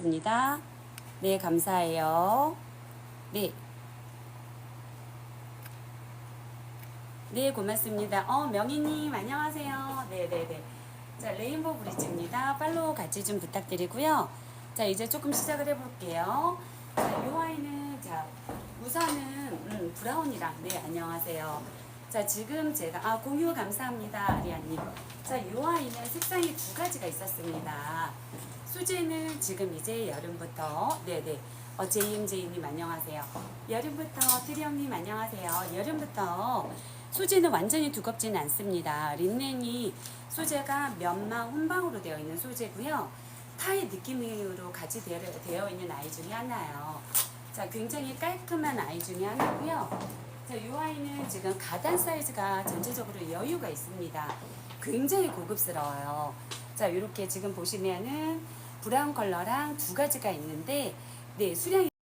고맙습니다. 네, 감사해요. 네. 네, 고맙습니다. 어, 명희님, 안녕하세요. 네네네. 자, 레인보우 브릿지입니다. 팔로우 같이 좀 부탁드리고요. 자, 이제 조금 시작을 해볼게요. 자, 이 아이는, 자, 우선은, 음, 브라운이랑, 네, 안녕하세요. 자, 지금 제가, 아, 공유 감사합니다, 아리아님. 자, 이 아이는 색상이 두 가지가 있었습니다. 수제는 지금 이제 여름부터, 네네. 어, JMJ님 안녕하세요. 여름부터, 트리형님 안녕하세요. 여름부터 소재는 완전히 두껍지는 않습니다. 린넨이 소재가 면망 혼방으로 되어 있는 소재고요. 타의 느낌으로 같이 되어, 되어 있는 아이 중에 하나예요. 자, 굉장히 깔끔한 아이 중에 하나고요. 지금 가단 사이즈가 전체적으로 여유가 있습니다. 굉장히 고급스러워요. 자, 이렇게 지금 보시면은 브라운 컬러랑 두 가지가 있는데, 네, 수량이